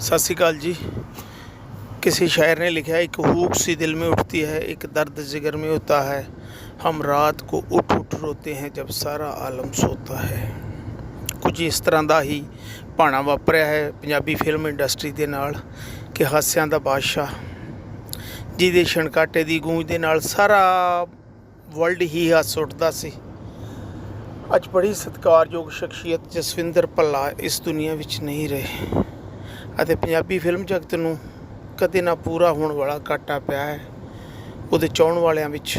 सत श्रीकाल जी किसी शायर ने लिखा है एक हुक सी दिल में उठती है एक दर्द जिगर में होता है हम रात को उठ उठ रोते हैं जब सारा आलम सोता है ਕੁਝ ਇਸ ਤਰ੍ਹਾਂ ਦਾ ਹੀ ਭਾਣਾ ਵਾਪਰਿਆ ਹੈ ਪੰਜਾਬੀ ਫਿਲਮ ਇੰਡਸਟਰੀ ਦੇ ਨਾਲ ਕਿ ਹਾਸਿਆਂ ਦਾ ਬਾਦਸ਼ਾਹ ਜਿਹਦੇ ਛਣਕਾਟੇ ਦੀ ਗੂੰਜ ਦੇ ਨਾਲ ਸਾਰਾ ਵਰਲਡ ਹੀ ਹੱਸ ਉੱਠਦਾ ਸੀ ਅੱਜ ਬੜੀ ਸਤਿਕਾਰਯੋਗ ਸ਼ਖਸੀਅਤ ਜਸਵਿੰਦਰ ਭੱਲਾ ਇਸ ਦੁਨੀਆ ਵਿੱਚ ਨਹੀਂ ਰਹੇ ਅਤੇ ਪੰਜਾਬੀ ਫਿਲਮ ਜਗਤ ਨੂੰ ਕਦੇ ਨਾ ਪੂਰਾ ਹੋਣ ਵਾਲਾ ਘਾਟਾ ਪਿਆ ਹੈ। ਉਹਦੇ ਚਾਹਣ ਵਾਲਿਆਂ ਵਿੱਚ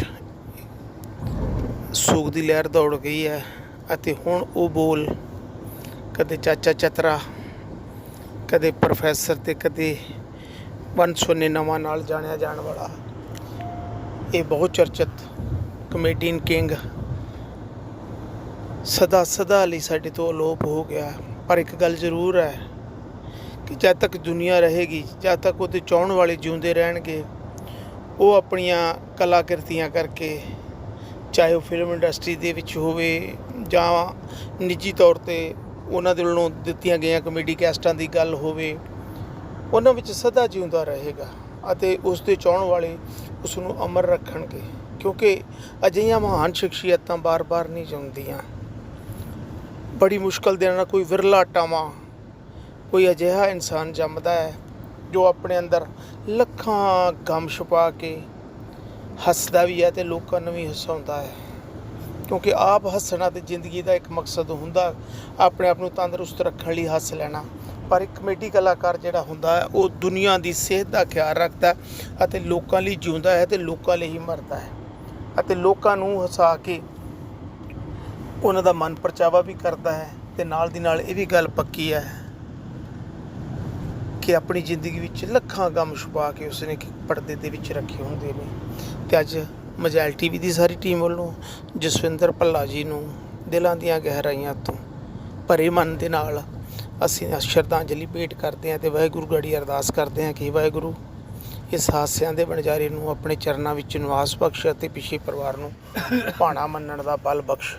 ਸੋਗ ਦੀ ਲਹਿਰ ਦੌੜ ਗਈ ਹੈ ਅਤੇ ਹੁਣ ਉਹ ਬੋਲ ਕਦੇ ਚਾਚਾ ਚਤਰਾ, ਕਦੇ ਪ੍ਰੋਫੈਸਰ ਤੇ ਕਦੇ ਵਨ ਸੋਨੇ ਨਵਾਂ ਨਾਲ ਜਾਣਿਆ ਜਾਣ ਵਾਲਾ। ਇਹ ਬਹੁਤ ਚਰਚਿਤ ਕਮੇਡੀਅਨ ਕਿੰਗ ਸਦਾ ਸਦਾ ਲਈ ਸਾਡੇ ਤੋਂ ਅਲੋਪ ਹੋ ਗਿਆ ਪਰ ਇੱਕ ਗੱਲ ਜ਼ਰੂਰ ਹੈ ਕਿ ਜਦ ਤੱਕ ਦੁਨੀਆ ਰਹੇਗੀ, ਜਦ ਤੱਕ ਉਹਦੇ ਚਾਹਣ ਵਾਲੇ ਜਿਉਂਦੇ ਰਹਿਣਗੇ, ਉਹ ਆਪਣੀਆਂ ਕਲਾਕ੍ਰਿਤੀਆਂ ਕਰਕੇ, ਚਾਹੇ ਉਹ ਫਿਲਮ ਇੰਡਸਟਰੀ ਦੇ ਵਿੱਚ ਹੋਵੇ ਜਾਂ ਨਿੱਜੀ ਤੌਰ ਤੇ ਉਹਨਾਂ ਦੇ ਵੱਲੋਂ ਦਿੱਤੀਆਂ ਗਈਆਂ ਕਮੇਡੀ ਕੈਸਟਾਂ ਦੀ ਗੱਲ ਹੋਵੇ, ਉਹਨਾਂ ਵਿੱਚ ਸਦਾ ਜਿਉਂਦਾ ਰਹੇਗਾ ਅਤੇ ਉਸ ਦੇ ਚਾਹਣ ਵਾਲੇ ਉਸ ਨੂੰ ਅਮਰ ਰੱਖਣਗੇ, ਕਿਉਂਕਿ ਅਜਿਹੀਆਂ ਮਹਾਨ ਸ਼ਖਸੀਅਤਾਂ ਬਾਰ-ਬਾਰ ਨਹੀਂ ਜਿਉਂਦੀਆਂ ਬੜੀ ਮੁਸ਼ਕਲ ਦੇ ਨਾਲ ਕੋਈ ਵਿਰਲਾ ਟਾਵਾਂ ਕੋਈ ਅਜਿਹਾ ਇਨਸਾਨ ਜੰਮਦਾ ਹੈ ਜੋ ਆਪਣੇ ਅੰਦਰ ਲੱਖਾਂ ਗਮ ਛੁਪਾ ਕੇ ਹੱਸਦਾ ਵੀ ਹੈ ਤੇ ਲੋਕਾਂ ਨੂੰ ਵੀ ਹਸਾਉਂਦਾ ਹੈ। ਕਿਉਂਕਿ ਆਪ ਹੱਸਣਾ ਤੇ ਜ਼ਿੰਦਗੀ ਦਾ ਇੱਕ ਮਕਸਦ ਹੁੰਦਾ, ਆਪਣੇ ਆਪ ਨੂੰ ਤੰਦਰੁਸਤ ਰੱਖਣ ਲਈ ਹੱਸ ਲੈਣਾ। ਪਰ ਇੱਕ ਕਮੇਡੀ ਕਲਾਕਾਰ ਜਿਹੜਾ ਹੁੰਦਾ ਹੈ, ਉਹ ਦੁਨੀਆ ਦੀ ਸਿਹਤ ਦਾ ਖਿਆਲ ਰੱਖਦਾ ਅਤੇ ਲੋਕਾਂ ਲਈ ਜਿਉਂਦਾ ਹੈ ਤੇ ਲੋਕਾਂ ਲਈ ਹੀ ਮਰਦਾ ਹੈ ਅਤੇ ਲੋਕਾਂ ਨੂੰ ਹਸਾ ਕੇ ਉਹਨਾਂ ਦਾ ਮਨ ਪਰਚਾਵਾ ਵੀ ਕਰਦਾ ਹੈ ਤੇ ਨਾਲ ਦੀ ਨਾਲ ਇਹ ਵੀ ਗੱਲ ਪੱਕੀ ਹੈ ਕਿ ਆਪਣੀ ਜ਼ਿੰਦਗੀ ਵਿੱਚ ਲੱਖਾਂ ਗਮ ਛੁਪਾ ਕੇ ਉਸਨੇ ਪਰਦੇ ਦੇ ਵਿੱਚ ਰੱਖੇ ਹੁੰਦੇ ਨੇ। ਤੇ ਅੱਜ ਮਜੈਲ ਟੀਵੀ ਦੀ ਸਾਰੀ ਟੀਮ ਵੱਲੋਂ ਜਸਵਿੰਦਰ ਭੱਲਾ ਜੀ ਨੂੰ ਦਿਲਾਂ ਦੀਆਂ ਗਹਿਰਾਈਆਂ ਤੋਂ ਭਰੇ ਮਨ ਦੇ ਨਾਲ ਅਸੀਂ ਸ਼ਰਧਾਂਜਲੀ ਭੇਟ ਕਰਦੇ ਹਾਂ ਤੇ ਵਾਹਿਗੁਰੂ ਗੜੀ ਅਰਦਾਸ ਕਰਦੇ ਹਾਂ ਕਿ ਵਾਹਿਗੁਰੂ ਇਸ ਹਾਸਿਆਂ ਦੇ ਬਣਜਾਰੇ ਨੂੰ ਆਪਣੇ ਚਰਨਾਂ ਵਿੱਚ ਨਿਵਾਸ ਬਖਸ਼ ਅਤੇ ਪਿਛੇ ਪਰਿਵਾਰ ਨੂੰ ਭਾਣਾ ਮੰਨਣ ਦਾ ਬਲ ਬਖਸ਼।